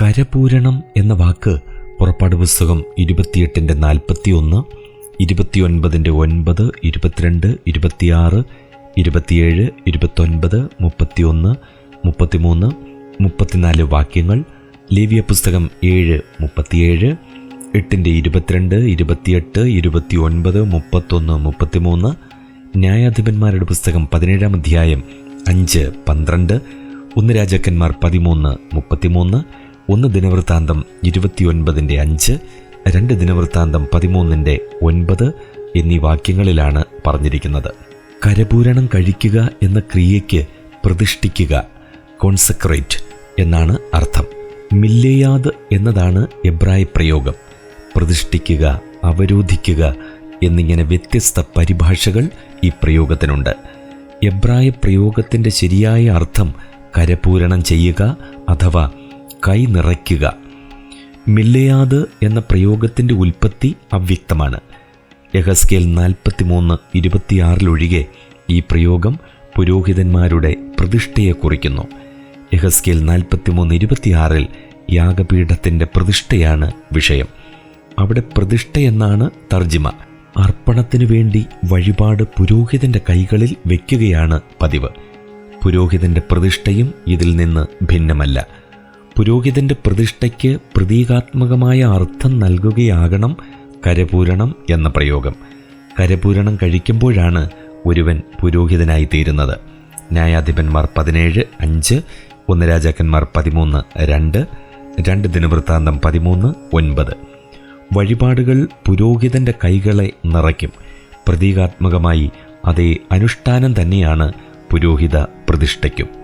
കരപൂരണം എന്ന വാക്ക് പുറപ്പാട് പുസ്തകം ഇരുപത്തിയെട്ടിന്റെ നാൽപ്പത്തി ഒന്ന് ഇരുപത്തിയൊൻപതിന്റെ ഒൻപത് ഇരുപത്തിരണ്ട് ഇരുപത്തിയാറ് ഇരുപത്തിയേഴ് ഇരുപത്തൊൻപത് മുപ്പത്തിയൊന്ന് മുപ്പത്തിമൂന്ന് മുപ്പത്തിനാല് വാക്യങ്ങൾ ലേവ്യ പുസ്തകം ഏഴ് മുപ്പത്തിയേഴ് എട്ടിന്റെ ഇരുപത്തിരണ്ട് ഇരുപത്തിയെട്ട് ഇരുപത്തി ഒൻപത് മുപ്പത്തൊന്ന് മുപ്പത്തിമൂന്ന് ന്യായാധിപന്മാരുടെ പുസ്തകം പതിനേഴാം അധ്യായം അഞ്ച് പന്ത്രണ്ട് ഒന്ന് രാജാക്കന്മാർ പതിമൂന്ന് മുപ്പത്തിമൂന്ന് ഒന്ന് ദിനവൃത്താന്തം ഇരുപത്തിയൊൻപതിന്റെ അഞ്ച് രണ്ട് ദിനവൃത്താന്തം പതിമൂന്നിന്റെ ഒൻപത് എന്നീ വാക്യങ്ങളിലാണ് പറഞ്ഞിരിക്കുന്നത്. കരപൂരണം കഴിക്കുക എന്ന ക്രിയയ്ക്ക് പ്രതിഷ്ഠിക്കുക കോൺസെക്രേറ്റ് എന്നാണ് അർത്ഥം. മില്ലേയാദ് എന്നതാണ് എബ്രായ പ്രയോഗം. പ്രതിഷ്ഠിക്കുക അവരോധിക്കുക എന്നിങ്ങനെ വ്യത്യസ്ത പരിഭാഷകൾ ഈ പ്രയോഗത്തിനുണ്ട്. എബ്രായ പ്രയോഗത്തിന്റെ ശരിയായ അർത്ഥം കരപൂരണം ചെയ്യുക അഥവാ കൈ നിറയ്ക്കുക മില്ലയാത് എന്ന പ്രയോഗത്തിന്റെ ഉൽപ്പത്തി അവ്യക്തമാണ്. യഹസ്കേൽ നാൽപ്പത്തിമൂന്ന് ഇരുപത്തിയാറിലൊഴികെ ഈ പ്രയോഗം പുരോഹിതന്മാരുടെ പ്രതിഷ്ഠയെ കുറിക്കുന്നു. യഹസ്കേൽ നാൽപ്പത്തിമൂന്ന് ഇരുപത്തിയാറിൽ യാഗപീഠത്തിന്റെ പ്രതിഷ്ഠയാണ് വിഷയം. അവിടെ പ്രതിഷ്ഠ എന്നാണ് തർജിമ അർപ്പണത്തിനു വേണ്ടി വഴിപാട് പുരോഹിതന്റെ കൈകളിൽ വയ്ക്കുകയാണ് പതിവ്. പുരോഹിതന്റെ പ്രതിഷ്ഠയും ഇതിൽ നിന്ന് ഭിന്നമല്ല. പുരോഹിതന്റെ പ്രതിഷ്ഠയ്ക്ക് പ്രതീകാത്മകമായ അർത്ഥം നൽകുകയാകണം കരപൂരണം എന്ന പ്രയോഗം. കരപൂരണം കഴിക്കുമ്പോഴാണ് ഒരുവൻ പുരോഹിതനായി തീരുന്നത്. ന്യായാധിപന്മാർ പതിനേഴ് അഞ്ച് ഒന്ന് രാജാക്കന്മാർ പതിമൂന്ന് രണ്ട് രണ്ട് ദിനവൃത്താന്തം പതിമൂന്ന് ഒൻപത്. വഴിപാടുകൾ പുരോഹിതന്റെ കൈകളെ നിറയ്ക്കും. പ്രതീകാത്മകമായി അതേ അനുഷ്ഠാനം തന്നെയാണ് പുരോഹിത പ്രതിഷ്ഠയ്ക്കും.